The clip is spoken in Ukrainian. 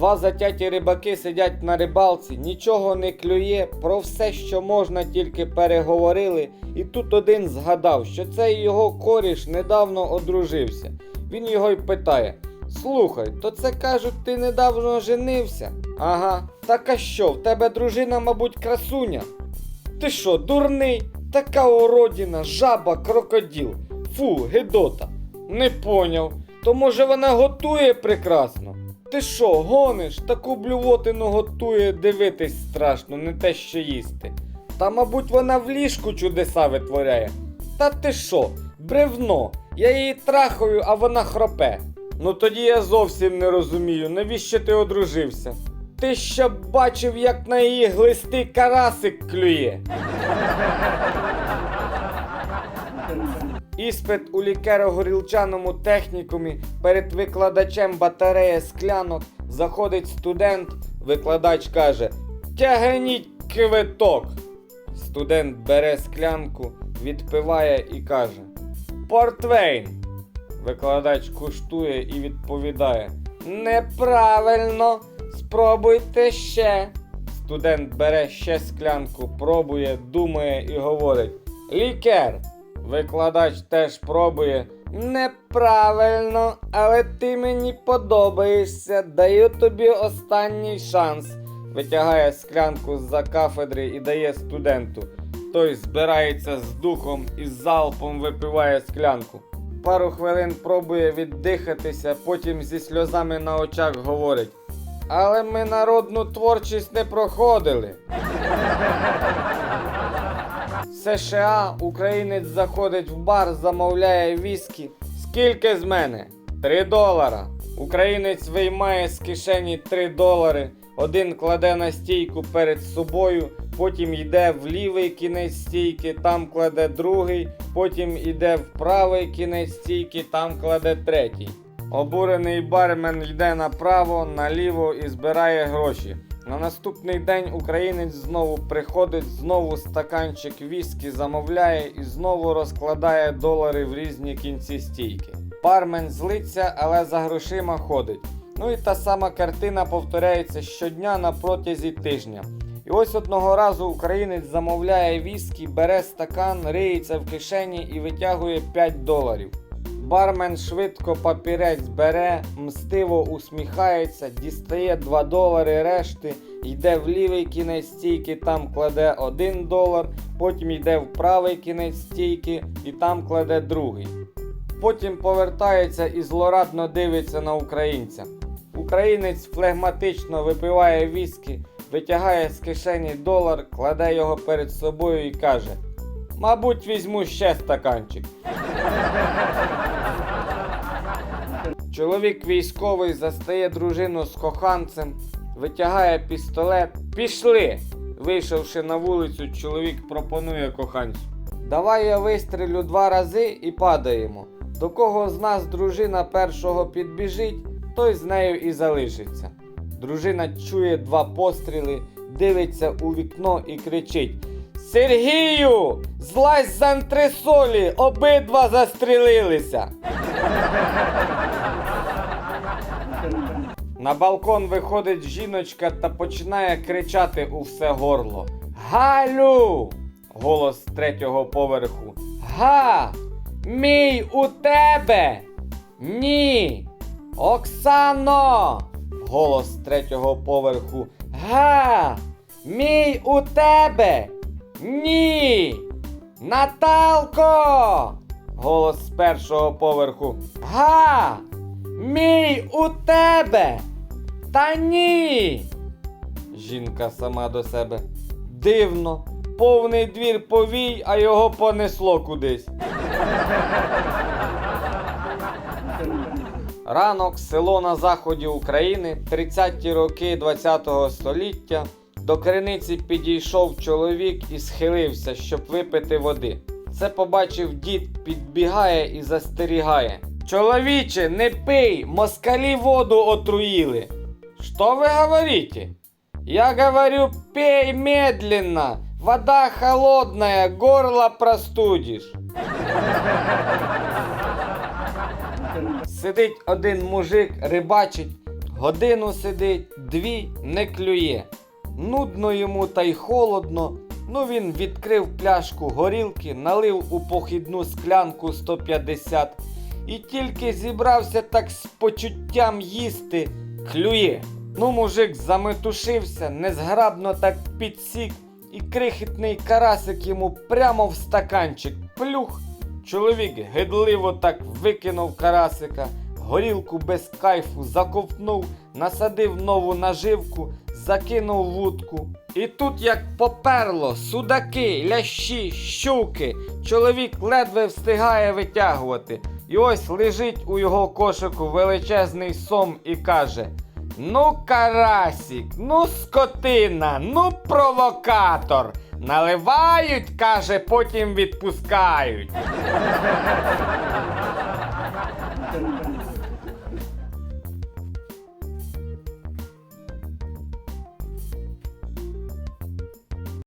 Два затяті рибаки сидять на рибалці, нічого не клює, про все, що можна, тільки переговорили. І тут один згадав, що цей його коріш недавно одружився. Він його й питає: Слухай, то це кажуть, ти недавно женився? Ага, так а що, в тебе дружина, мабуть, красуня? Ти що, дурний? Така уродіна, жаба, крокодил. Фу, гидота. Не поняв. То може вона готує прекрасно? Ти що, гониш? Таку блювотину готує, дивитись страшно, не те що їсти. Та, мабуть, вона в ліжку чудеса витворяє. Та ти що, бревно, я її трахаю, а вона хропе. Ну тоді я зовсім не розумію, навіщо ти одружився? Ти ще бачив, як на її глисти карасик клює. Іспит у лікаро-горілчаному технікумі перед викладачем батарея склянок заходить студент. Викладач каже: Тягніть квиток. Студент бере склянку, відпиває і каже: Портвейн. Викладач куштує і відповідає: Неправильно, спробуйте ще. Студент бере ще склянку, пробує, думає і говорить: Лікер. Викладач теж пробує. Неправильно, але ти мені подобаєшся. Даю тобі останній шанс. Витягає склянку з-за кафедри і дає студенту. Той збирається з духом і залпом випиває склянку. Пару хвилин пробує віддихатися, потім зі сльозами на очах говорить. Але ми народну творчість не проходили. США українець заходить в бар, замовляє віскі. Скільки з мене? Три долара. Українець виймає з кишені 3 долари, один кладе на стійку перед собою, потім йде в лівий кінець стійки, там кладе другий, потім йде в правий кінець стійки, там кладе третій. Обурений бармен йде направо, наліво і збирає гроші. На наступний день українець знову приходить, знову стаканчик віскі замовляє і знову розкладає долари в різні кінці стійки. Бармен злиться, але за грошима ходить. Ну і та сама картина повторяється щодня на протязі тижня. І ось одного разу українець замовляє віскі, бере стакан, риється в кишені і витягує 5 доларів. Бармен швидко папірець бере, мстиво усміхається, дістає 2 долари решти, йде в лівий кінець стійки, там кладе 1 долар, потім йде в правий кінець стійки і там кладе другий. Потім повертається і злорадно дивиться на українця. Українець флегматично випиває віскі, витягає з кишені долар, кладе його перед собою і каже: Мабуть, візьму ще стаканчик. Чоловік військовий застає дружину з коханцем, витягає пістолет. Пішли! Вийшовши на вулицю, чоловік пропонує коханцю. Давай я вистрілю два рази і падаємо. До кого з нас дружина першого підбіжить, той з нею і залишиться. Дружина чує два постріли, дивиться у вікно і кричить: Сергію! Злазь з антресолі! Обидва застрілилися! На балкон виходить жіночка та починає кричати у все горло. Галю! Голос третього поверху. Га! Мій у тебе! Ні! Оксано! Голос третього поверху. Га! Мій у тебе! Ні! Наталко! Голос з першого поверху. Га! Мій у тебе! Та ні! Жінка сама до себе. Дивно, повний двір повій, а його понесло кудись. Ранок, село на заході України, 30-ті роки 20-го століття. До криниці підійшов чоловік і схилився, щоб випити води. Це побачив дід, підбігає і застерігає. Чоловіче, не пий, москалі воду отруїли. Что вы говорите? Я говорю, пей медленно. Вода холодная, горло простудишь. Сидить один мужик, рибачить, Годину сидить, дві не клює. Нудно йому та й холодно. Ну він відкрив пляшку горілки, налив у похідну склянку 150 і тільки зібрався так з почуттям їсти, клює. Ну, мужик заметушився, незграбно так підсік, і крихітний карасик йому прямо в стаканчик плюх. Чоловік гидливо так викинув карасика, горілку без кайфу заковтнув, насадив нову наживку, закинув вудку. І тут як поперло, судаки, лящі, щуки. Чоловік ледве встигає витягувати. І ось лежить у його кошику величезний сом і каже: Ну, карасік, ну скотина, ну провокатор. Наливають, каже, потім відпускають.